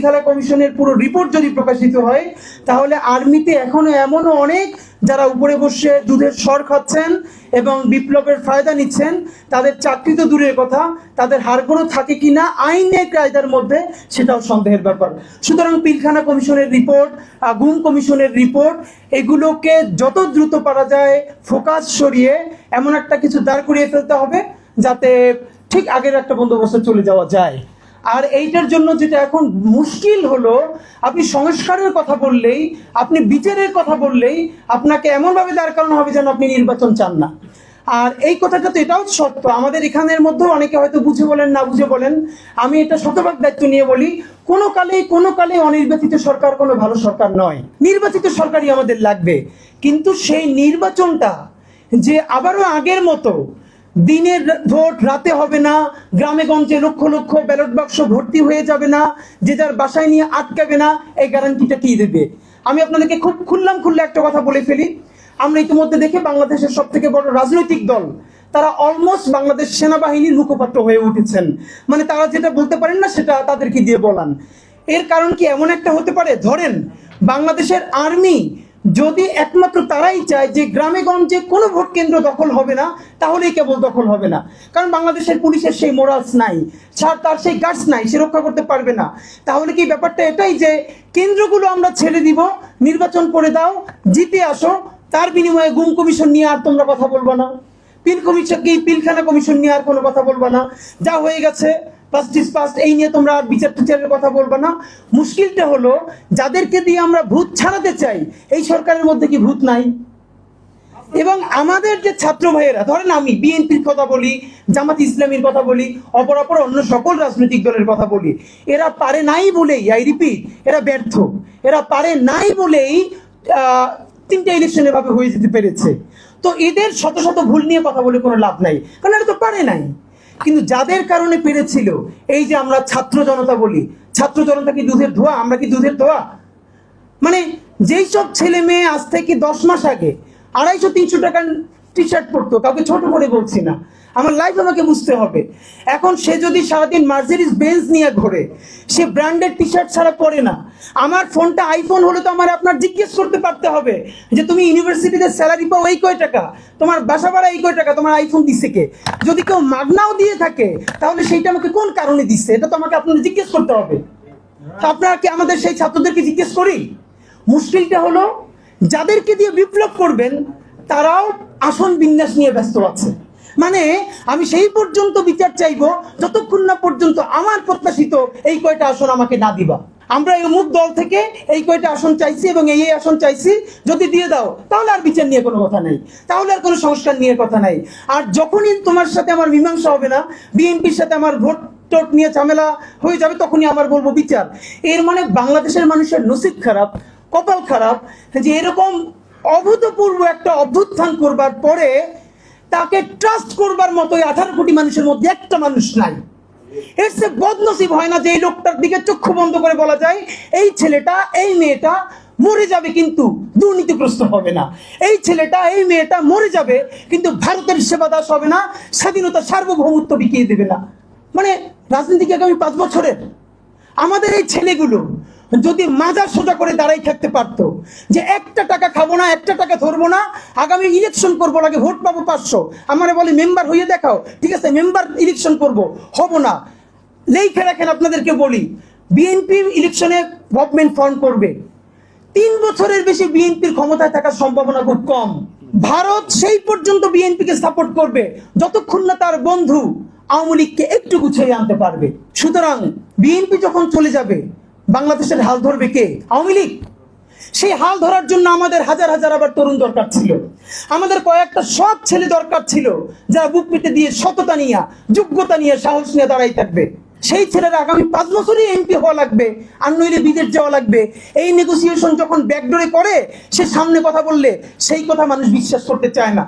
পিলখালা কমিশনের পুরো রিপোর্ট যদি প্রকাশিত হয়, তাহলে আর্মিতে এখনও এমনও অনেক যারা উপরে বসে দুধের সর খাচ্ছেন এবং বিপ্লবের ফায়দা নিচ্ছেন, তাদের চাকরি তো দূরের কথা, তাদের হারগোড়ও থাকে কিনা আইনের কায়দার মধ্যে সেটাও সন্দেহের ব্যাপার। সুতরাং পিলখানা কমিশনের রিপোর্ট গুম কমিশনের রিপোর্ট এগুলোকে যত দ্রুত পারা যায় ফোকাস সরিয়ে এমন একটা কিছু দাঁড় করিয়ে ফেলতে হবে, যাতে ঠিক আগের একটা বন্দোবস্তে চলে যাওয়া যায়। আর এইটার জন্য যেটা এখন মুশকিল হলো, আপনি সংস্কারের কথা বললেই, আপনি বিচারের কথা বললেই আপনাকে এমনভাবে দাঁড় করানো হবে যেন আপনি নির্বাচন চান না। আর এই কথাটা তো এটাও সত্য, আমাদের এখানের মধ্যেও অনেকে হয়তো বুঝে বলেন, না বুঝে বলেন। আমি এটা শতভাগ দায়িত্ব নিয়ে বলি, কোনো কালেই, কোনো কালে অনির্বাচিত সরকার কোনো ভালো সরকার নয়। নির্বাচিত সরকারই আমাদের লাগবে। কিন্তু সেই নির্বাচনটা যে আবারও আগের মতো দিনের ভোট রাতে হবে না, গ্রামে গঞ্জে লক্ষ লক্ষ ব্যালট বাক্স ভর্তি হয়ে যাবে না, যে যার বাসায় নিয়ে আটকাবে না, এই গ্যারান্টিটা কি দেবে? আমি আপনাদেরকে খুব খুললাম খুললে একটা কথা বলে ফেলি। আমরা ইতিমধ্যে দেখে বাংলাদেশের সব থেকে বড় রাজনৈতিক দল, তারা অলমোস্ট বাংলাদেশ সেনাবাহিনীর মুখপাত্র হয়ে উঠেছেন। মানে তারা যেটা বলতে পারেন না, সেটা তাদেরকে দিয়ে বলান। এর কারণ কি এমন একটা হতে পারে? ধরেন, বাংলাদেশের আর্মি যদি একমাত্র তারাই চায় যে গ্রামে গঞ্জে কোনো ভোট কেন্দ্র দখল হবে না, তাহলেই কেবল দখল হবে না। কারণ বাংলাদেশের পুলিশের সেই মোরালস নাই তার সেই গার্ডস নাই, সে রক্ষা করতে পারবে না। তাহলে কি ব্যাপারটা এটাই যে কেন্দ্রগুলো আমরা ছেড়ে দিব, নির্বাচন করে দাও, জিতে আসো, তার বিনিময়ে গুম কমিশন নিয়ে আর তোমরা কথা বলব না। পিল কমিশন কি? পিলখানা কমিশন নিয়ে আর কোনো কথা বলব না। যা হয়ে গেছে ফার্স্ট ইস ফার্স্ট এই নিয়ে তোমরা আর বিচার টিচারের কথা বলব না। মুশকিলটা হলো, যাদেরকে দিয়ে আমরা ভূত ছাড়াতে চাই, এই সরকারের মধ্যে কি ভূত নাই? এবং আমাদের যে ছাত্র ভাইয়েরা, ধরেন আমি, বিএনপির কথা বলি, জামাত ইসলামীর কথা বলি, অপর অপর অন্য সকল রাজনৈতিক দলের কথা বলি, এরা পারে নাই বলেই আই রিপিট এরা ব্যর্থ। এরা পারে নাই বলেই তিনটে ইলেকশন এভাবে হয়ে যেতে পেরেছে। তো এদের শত শত ভুল নিয়ে কথা বলে কোনো লাভ নাই। কারণ এরা তো পারে নাই। কিন্তু যাদের কারণে পেরেছিল, এই যে আমরা ছাত্র জনতা বলি, ছাত্র জনতা কি দুধের ধোয়া? আমরা কি দুধের ধোয়া? মানে যেই সব ছেলে মেয়ে আজ থেকে দশ মাস আগে, আড়াইশো, তিনশো টাকার টি শার্ট পরতো, কাউকে ছোট করে বলছি না। আমার লাইফ আমাকে বুঝতে হবে। এখন সে যদি সারাদিন মার্সিডিস বেঞ্চ নিয়ে ঘোরে, সে ব্র্যান্ডেড টি শার্ট ছাড়া পরে না। আমার ফোনটা আইফোন হলে তো আমার আপনার জিজ্ঞেস করতে পারতে হবে যে, তুমি ইউনিভার্সিটিতে স্যালারি পাও এই কয় টাকা? তোমার বাসা ভাড়া এই কয় টাকা? তোমার আইফোন দিছে কে? যদি কেউ মাগনাও দিয়ে থাকে, তাহলে সেইটা আমাকে কোন কারণে দিচ্ছে এটা তো আমাকে আপনাদের জিজ্ঞেস করতে হবে। তো আপনারা কি আমাদের সেই ছাত্রদেরকে জিজ্ঞেস করি? মুশকিলটা হলো, যাদেরকে দিয়ে বিপ্লব করবেন, তারাও আসন বিন্যাস নিয়ে ব্যস্ত আছে। মানে আমি সেই পর্যন্ত বিচার চাইব, যতক্ষণ না পর্যন্ত আমার প্রত্যাশিত এই কয়টা আসন আমাকে না দিবা। আমরা এই অমুক দল থেকে এই কয়টা আসন চাইছি এবং এই এই আসন চাইছি, যদি দিয়ে দাও, তাহলে আর বিচার নিয়ে কোনো কথা নেই। তাহলে আর কোনো সংস্কার নিয়ে কথা নাই। আর যখনই তোমার সাথে আমার মীমাংসা হবে না, বিএনপির সাথে আমার ভোট টোট নিয়ে ঝামেলা হয়ে যাবে, তখনই আমার বলব বিচার। এর মানে বাংলাদেশের মানুষের নসিব খারাপ, কপাল খারাপ, যে এরকম অভূতপূর্ব একটা অভ্যুত্থান করবার পরে তাকে ট্রাস্ট করবার মতো আঠারো কোটি মানুষের মধ্যে একটা মানুষ নাই। এর সে বদনসিব হয় না যে এই লোকটার দিকে চক্ষু বন্ধ করে বলা যায়, এই ছেলেটা, এই মেয়েটা মরে যাবে কিন্তু দুর্নীতিগ্রস্ত হবে না। এই ছেলেটা, এই মেয়েটা মরে যাবে কিন্তু ভারতের সেবা দাস হবে না, স্বাধীনতা সার্বভৌমত্ব বিকিয়ে দেবে না। মানে রাজনীতিকে আগামী পাঁচ বছরের। আমাদের এই ছেলেগুলো যদি মাজার সোজা করে দাঁড়াই থাকতে পারতো যে একটা টাকা খাব না, একটা টাকা ধরবো না, আগামী ইলেকশন করব লাগে ভোট পাবো পাঁচশো? আমারে বলে, মেম্বার হয়ে দেখাও। ঠিক আছে, মেম্বার ইলেকশন করব, হব না। লেখে রাখেন আপনাদেরকে বলি বিএনপির ইলেকশনে গভর্নমেন্ট ফর্ম করবে। তিন বছরের বেশি বিএনপির ক্ষমতায় থাকার সম্ভাবনা খুব কম। ভারত সেই পর্যন্ত বিএনপিকে সাপোর্ট করবে, যতক্ষণ না তার বন্ধু আওয়ামী লীগকে একটু গুছিয়ে আনতে পারবে। সুতরাং বিএনপি যখন চলে যাবে বাংলাদেশের হাল ধরবে কে? আওয়ামী লীগ। সেই হাল ধরার জন্য আমাদের হাজার হাজার আবার তরুণ দরকার ছিল। আমাদের কয়েকটা সব ছেলে দরকার ছিল, যারা বুক পেতে দিয়ে সততা নিয়ে, যোগ্যতা নিয়ে সাহস নিয়ে দাঁড়াই থাকবে। সেই ছেলেরা আগামী পাঁচ বছরই এমপি হওয়া লাগবে, আর নইলে বিদেশ যাওয়া লাগবে। এই নেগোসিয়েশন যখন ব্যাকডোরে করে সে সামনে কথা বললে, সেই কথা মানুষ বিশ্বাস করতে চায় না।